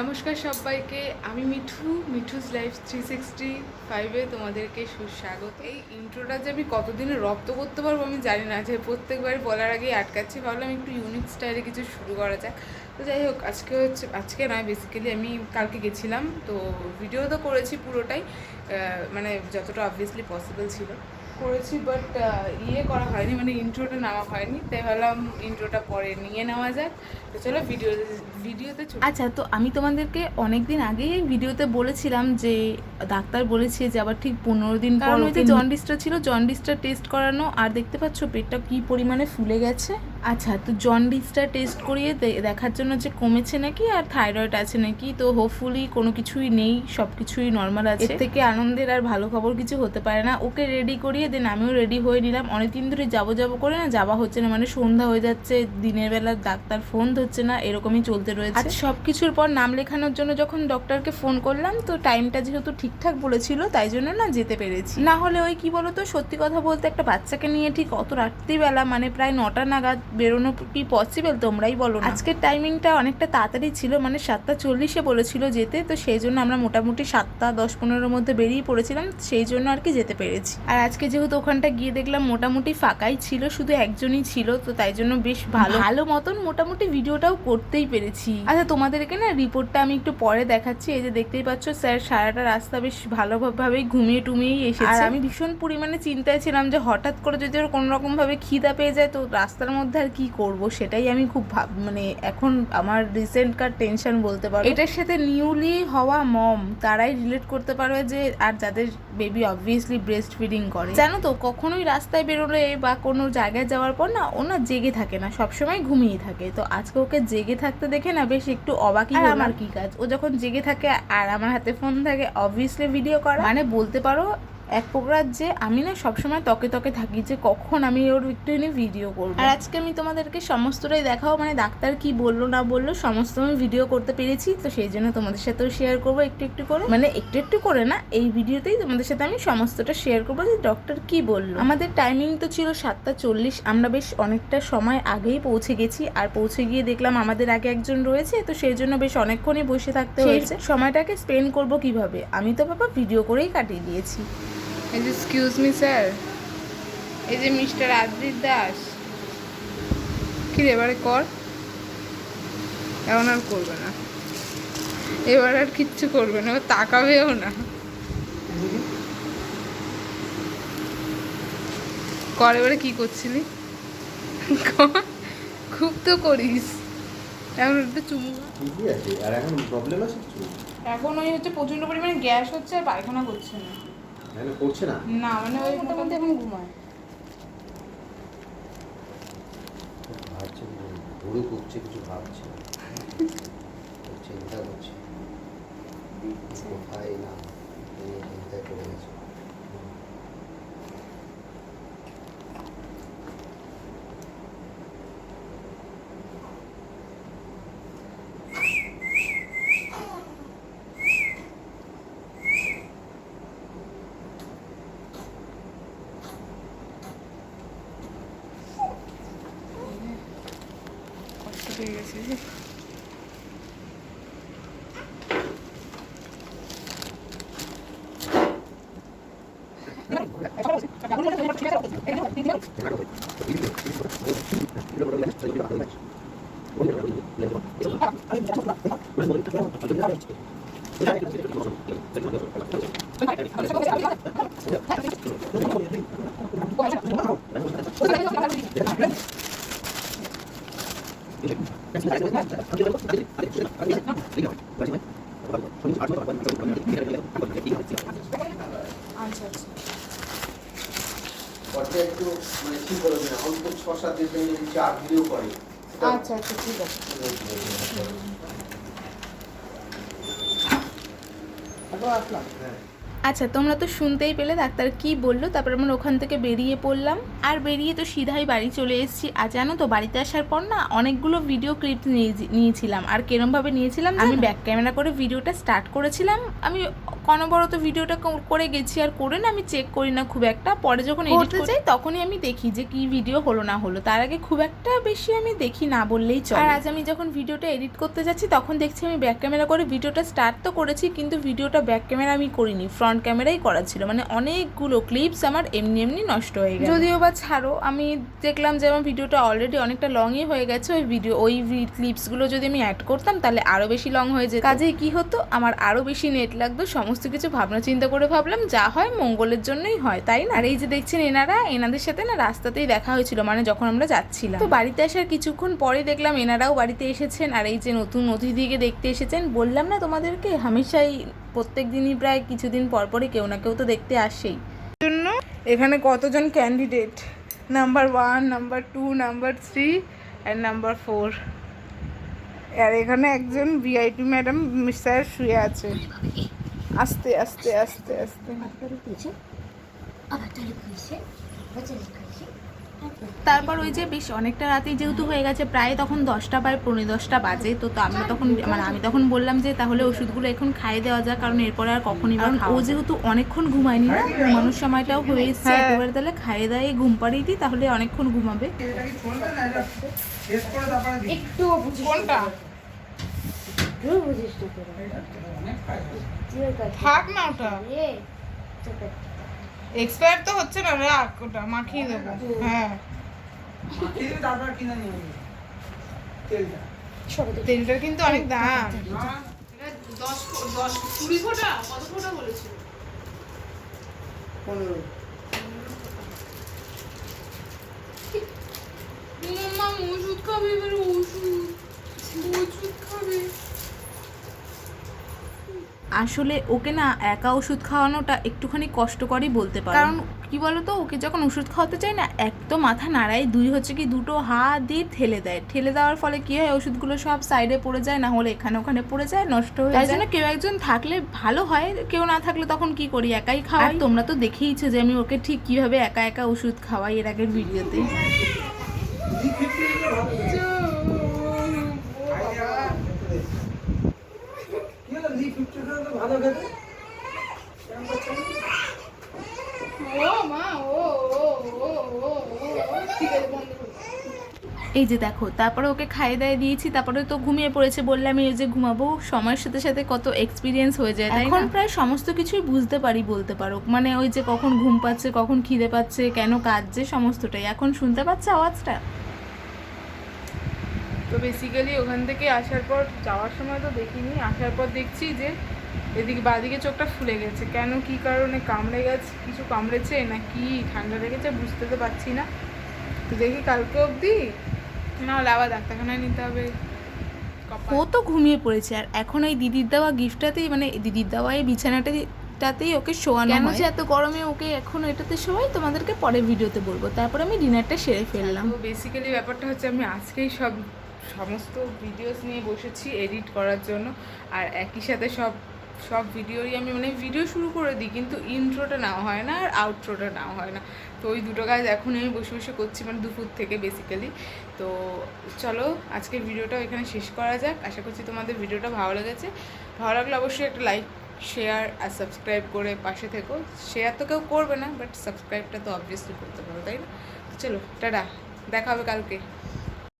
নমস্কার সবাইকে, আমি Mithu, Mithu's life three sixty ফাইভে তোমাদেরকে সুস্বাগত। এই ইন্ট্রোটা যে আমি কতদিনে রপ্ত করতে পারব আমি জানি না, যে প্রত্যেকবার বলার আগেই আটকাচ্ছি। ভাবলাম একটু ইউনিক স্টাইলে কিছু শুরু করা যাক। তো যাই হোক, আজকে হচ্ছে, আজকে নয় বেসিক্যালি আমি কালকে গেছিলাম। তো ভিডিও তো করেছি পুরোটাই মানে যতটা অবভিয়াসলি পসিবল ছিল। করেছি বাট ইয়ে করা হয়নি মানে ইন্ট্রোটা নেওয়া হয়নি তাই ভাবলাম ইন্ট্রোটা পরে নিয়ে নেওয়া যাক। তো চলো ভিডিও ভিডিওতে আচ্ছা তো আমি তোমাদেরকে অনেক দিন আগেই ভিডিওতে বলেছিলাম যে ডাক্তার বলেছে যে আবার ঠিক পনেরো দিন কারণ ওই যে জন্ডিসটা ছিল জন্ডিসটা টেস্ট করানো আর দেখতে পাচ্ছ পেটটা কি পরিমাণে ফুলে গেছে। আচ্ছা তো জন্ডিসটা টেস্ট করিয়ে দেখার জন্য যে কমেছে নাকি আর থাইরয়েড আছে নাকি? তো হোপফুলি কোনো কিছুই নেই সব কিছুই নর্মাল আছে। এর থেকে আনন্দের আর ভালো খবর কিছু হতে পারে না। ওকে রেডি করিয়ে দেন আমিও রেডি হয়ে নিলাম। অনেকদিন ধরে যাব যাব করে না যাওয়া হচ্ছে না মানে সন্ধ্যা হয়ে যাচ্ছে দিনের বেলা ডাক্তার ফোন ধরছে না এরকমই চলতে রয়েছে। আজ সব কিছুর পর নাম লেখানোর জন্য যখন ডক্টরকে ফোন করলাম তো টাইমটা যেহেতু ঠিকঠাক বলেছিল তাই জন্য না যেতে পেরেছি। না হলে ওই কি বলতো সত্যি কথা বলতে একটা বাচ্চাকে নিয়ে ঠিক অত রাত্রিবেলা মানে প্রায় নটা নাগাদ বেরোনো কি পসিবল তোমরাই বলো আজকের টাইমিংটা অনেকটা তাড়াতাড়ি ছিল মানে সাতটা চল্লিশে বলেছিল যেতে তো সেই জন্য আমরা মোটামুটি সাতটা দশ পনেরোর মধ্যে বেরিয়ে পড়েছিলাম সেই জন্য আর কি যেতে পেরেছি। আর আজকে যেহেতু ওখানটা গিয়ে দেখলাম মোটামুটি ফাঁকাই ছিল শুধু একজনই ছিল তো তাই জন্য বেশ ভালো। ভালো মতন মোটামুটি ভিডিওটাও করতেই পেরেছি। আচ্ছা তোমাদেরকে না রিপোর্টটা আমি একটু পরে দেখাচ্ছি এই যে দেখতেই পাচ্ছ স্যার সারাটা রাস্তা বেশ ভালোভাবেই ঘুমিয়ে টুমিয়েই এসেছে। আর আমি ভীষণ পরিমাণে চিন্তায় ছিলাম যে হঠাৎ করে যদি ওর কোনো রকম ভাবে খিদা পেয়ে যায় তো রাস্তার মধ্যে আর কি করব সেটাই আমি খুব ভাব মানে এখন আমার রিসেন্ট কার টেনশন বলতে পারো। এটার সাথে নিউলি হওয়া মম তারাই রিলেট করতে পারবে যে আর যাদের বেবি অবভিয়াসলি ব্রেস্ট ফিডিং করে। জানো তো কখনোই রাস্তায় বেরোলে বা কোনো জায়গায় যাওয়ার পর না ও না জেগে থাকে না সবসময় ঘুমিয়ে থাকে। তো আজকে ওকে জেগে থাকতে দেখে না বেশ একটু অবাকই আর আমার কি কাজ? ও যখন জেগে থাকে আর আমার হাতে ফোন থাকে অবভিয়াসলি ভিডিও করা। মানে বলতে পারো এক প্রকার যে আমি না সবসময় তকে তকে থাকি যে কখন আমি ওর একটু এনে ভিডিও করব। আর আজকে আমি তোমাদেরকে সমস্তটাই দেখাও মানে ডাক্তার কি বলল না বলল সমস্ত আমি ভিডিও করতে পেরেছি তো সেই জন্য তোমাদের সাথেও শেয়ার করব একটু একটু করে। মানে একটু একটু করে না এই ভিডিওতেই তোমাদের সাথে আমি সমস্তটা শেয়ার করব যে ডক্টর কি বলল। আমাদের টাইমিং তো ছিল সাতটা চল্লিশ আমরা বেশ অনেকটা সময় আগেই পৌঁছে গেছি আর পৌঁছে গিয়ে দেখলাম আমাদের আগে একজন রয়েছে তো সেই জন্য বেশ অনেকক্ষণই বসে থাকতে হয়েছে। সময়টাকে স্পেন্ড করব কীভাবে? আমি তো বাবা ভিডিও করেই কাটিয়ে দিয়েছি। এই যে এক্সকিউজ মি স্যার এই যে মিস্টার আদ্রিত দাস। কি রে, এবারে কর। এখন আর করবে না। এবার আর কিচ্ছু করবে না। ও তাকাবেও না। কর এবারে কি করছিলি? খুব তো করিস। এখন একটু চুমু আর এখন প্রবলেম আছে এখন ওই হচ্ছে প্রচণ্ড পরিমাণে গ্যাস হচ্ছে আর পায়খানা করছে না। কেন করছে না? না মানে ওই মোটামুটি এখন ঘুমায়। ভাবছে ভুড়ো করছে কিছু ভাবছে। চিন্তা করছে। কোথায় না চিন্তায় পড়ে গেছে। কষ্ট পেয়ে গেছে যে আচ্ছা আচ্ছা একটু মানে ঠিক করে না অল্প ছ সাত দিন যদি আচ্ছা আচ্ছা ঠিক আছে হ্যাঁ আচ্ছা তোমরা তো শুনতেই পেলে ডাক্তার কি বলল তারপর আমরা ওখান থেকে বেরিয়ে পড়লাম। আর বেরিয়ে তো সিধাই বাড়ি চলে এসেছি। আর জানো তো বাড়িতে আসার পর না অনেকগুলো ভিডিও ক্লিপ নিয়েছিলাম। আর কেরমভাবে নিয়েছিলাম আমি ব্যাক ক্যামেরা করে ভিডিওটা স্টার্ট করেছিলাম। আমি অনবরত ভিডিওটা করে গেছি আর করে না আমি চেক করি না খুব একটা। পরে যখন এডিট যাই তখনই আমি দেখি যে কি ভিডিও হলো না হলো। তার আগে খুব একটা বেশি আমি দেখি না বললেই চলে। আর আজ আমি যখন ভিডিওটা এডিট করতে যাচ্ছি তখন দেখছি আমি ব্যাক ক্যামেরা করে ভিডিওটা স্টার্ট তো করেছি কিন্তু ভিডিওটা ব্যাক ক্যামেরা আমি করিনি ফ্রন্ট ক্যামেরাই করা ছিল। মানে অনেকগুলো ক্লিপস আমার এমনি এমনি নষ্ট হয়ে গেছে যদিও বা ছাড়ো আমি দেখলাম যে আমার ভিডিওটা অলরেডি অনেকটা লংই হয়ে গেছে। ওই ভিডিও ওই ক্লিপসগুলো যদি আমি অ্যাড করতাম তাহলে আরও বেশি লং হয়ে যেত। কাজেই কি হতো আমার আরও বেশি নেট লাগতো সমস্ত কিছু ভাবনা চিন্তা করে ভাবলাম, যা হয় মঙ্গলের জন্যই হয়, তাই না? আর এই যে দেখছেন এনারা, এনাদের সাথে না রাস্তাতেই দেখা হয়েছিল মানে যখন আমরা যাচ্ছিলাম। তো বাড়িতে আসার কিছুক্ষণ পরে দেখলাম এনারাও বাড়িতে এসেছেন, আর এই যে নতুন অতিথিকে দেখতে এসেছেন, বললাম না তোমাদেরকে, হামেশাই প্রত্যেক দিনই প্রায় কিছুদিন পর পরই কেউ না কেউ তো দেখতে আসেই। জন্য এখানে কতজন candidate number one number two number three and number four আর এখানে একজন ভিআইপি ম্যাডাম স্যার শুয়ে আছে। আস্তে আস্তে আস্তে আস্তে। তারপর ওই যে বেশ অনেকটা রাতেই যেহেতু হয়ে গেছে প্রায় তখন দশটা বা পনেরো দশটা বাজে। তো তো আমরা তখন মানে আমি তখন বললাম যে তাহলে ওষুধগুলো এখন খাইয়ে দেওয়া যাক কারণ এরপরে আর কখনই কারণ ও যেহেতু অনেকক্ষণ ঘুমায়নি না ঘুমানোর সময়টাও হয়ে এসছে। হ্যাঁ। একেবারে তাহলে খাইয়ে দাইয়ে ঘুম পাড়িয়ে দিই তাহলে অনেকক্ষণ ঘুমাবে। একটু কোনটা তুই বুঝিস না তোরা। তুই ওর কাছে থাক না ওটা। এক্সপায়ার তো হচ্ছে না রাখ ওটা মাখিয়ে দেবো। হ্যাঁ। তারপর কিনে নিয়ে তেলটা। তেলটার কিন্তু অনেক দাম। দশ দশ কুড়ি ফোটা? কত ফোটা বলেছিল পনেরো। মাম্মা ওষুধ খাবে এবার ওষুধ। ওষুধ খাবে। আসলে ওকে না একা ওষুধ খাওয়ানোটা একটুখানি কষ্টকরই বলতে পারো। কারণ কি বলতো ওকে যখন ওষুধ খাওয়াতে চাই না এক তো মাথা নাড়ায় দুই হচ্ছে কি দুটো হাত দিয়ে ঠেলে দেয়। ঠেলে দেওয়ার ফলে কি হয় ওষুধগুলো সব সাইডে পড়ে যায় না হলে এখানে ওখানে পড়ে যায় নষ্ট হয়ে যায়। জন্য কেউ একজন থাকলে ভালো হয় কেউ না থাকলে তখন কি করি একাই খাওয়াই। তোমরা তো দেখেইছো যে আমি ওকে ঠিক কীভাবে একা একা ওষুধ খাওয়াই এর আগের ভিডিওতে কি হলো, লি ফিফটিটা তো ভালো খেতে। কেমন করছে? ও মা ও ও ও ও ও ঠিক আছে বন্ধ করো এই যে দেখো তারপরে ওকে খাইয়ে দাইয়ে দিয়েছি তারপরে তো ঘুমিয়ে পড়েছে বললাম এই যে ঘুমাবো সময়ের সাথে সাথে কত এক্সপিরিয়েন্স হয়ে যায় তাই এখন প্রায় সমস্ত কিছুই বুঝতে পারি বলতে পারো। মানে ওই যে কখন ঘুম পাচ্ছে কখন খিদে পাচ্ছে কেন কাঁদছে সমস্তটাই। এখন শুনতে পাচ্ছে আওয়াজটা? তো বেসিক্যালি ওখান থেকে আসার পর যাওয়ার সময় তো দেখিনি আসার পর দেখছি যে এদিকে বাদিকে চোখটা ফুলে গেছে। কেন কি কারণে কামড়ে গেছে? কিছু কামড়েছে না কি? ঠান্ডা লেগেছে বুঝতে তো পারছি না। তো দেখি কালকে অবধি নাহলে আবার ডাক্তারখানায় নিতে হবে। ও তো ঘুমিয়ে পড়েছে আর এখন ওই দিদির দেওয়া গিফটটাতেই মানে দিদির দেওয়া এই বিছানাটাতেই ওকে শোয়ানো কেন যে এত গরমে ওকে এখন এটাতে শোয়াই? তোমাদেরকে পরে ভিডিওতে বলব। তারপর আমি ডিনারটা সেরে ফেললাম। তো বেসিক্যালি ব্যাপারটা হচ্ছে আমি আজকেই সব সমস্ত ভিডিওস নিয়ে বসেছি এডিট করার জন্য। আর একই সাথে সব সব ভিডিওরই আমি মানে ভিডিও শুরু করে দিই, কিন্তু ইন্ট্রোটা নেওয়া হয় না আর আউট্রোটা নেওয়া হয় না। তো ওই দুটো কাজ এখন আমি বসে বসে করছি মানে দুপুর থেকে বেসিক্যালি তো চলো, আজকের ভিডিওটা এখানে শেষ করা যাক। আশা করছি তোমাদের ভিডিওটা ভালো লেগেছে। ভালো লাগলে অবশ্যই একটা লাইক শেয়ার আর সাবস্ক্রাইব করে পাশে থেকো। শেয়ার তো কেউ করবে না বাট সাবস্ক্রাইবটা তো অবভিয়াসলি করতে পারো, তাই না? চলো, টাটা। দেখা হবে কালকে।